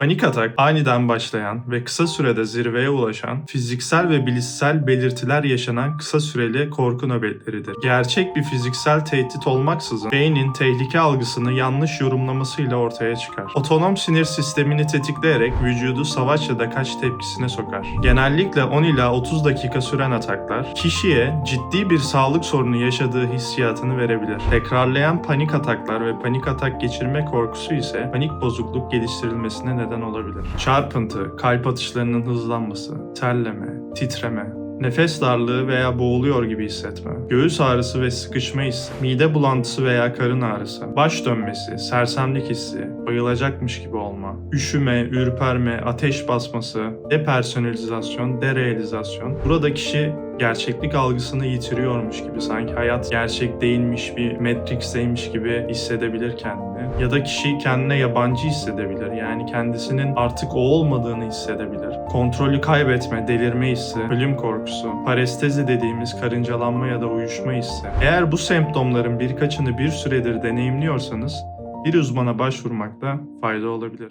Panik atak aniden başlayan ve kısa sürede zirveye ulaşan, fiziksel ve bilişsel belirtiler yaşanan kısa süreli korku nöbetleridir. Gerçek bir fiziksel tehdit olmaksızın beynin tehlike algısını yanlış yorumlamasıyla ortaya çıkar. Otonom sinir sistemini tetikleyerek vücudu savaş ya da kaç tepkisine sokar. Genellikle 10 ila 30 dakika süren ataklar kişiye ciddi bir sağlık sorunu yaşadığı hissiyatını verebilir. Tekrarlayan panik ataklar ve panik atak geçirme korkusu ise panik bozukluk geliştirilmesine neden olabilir. Çarpıntı, kalp atışlarının hızlanması, terleme, titreme, Nefes darlığı veya boğuluyor gibi hissetme, göğüs ağrısı ve sıkışma hissi, mide bulantısı veya karın ağrısı, baş dönmesi, sersemlik hissi, bayılacakmış gibi olma, üşüme, ürperme, ateş basması, depersonalizasyon, derealizasyon. Burada kişi gerçeklik algısını yitiriyormuş gibi sanki hayat gerçek değilmiş bir Matrix'teymiş gibi hissedebilir kendini. Ya da kişi kendine yabancı hissedebilir. Yani kendisinin artık o olmadığını hissedebilir. Kontrolü kaybetme, delirme hissi, ölüm korkusu, parestezi dediğimiz karıncalanma ya da uyuşma hissi. Eğer bu semptomların birkaçını bir süredir deneyimliyorsanız bir uzmana başvurmakta fayda olabilir.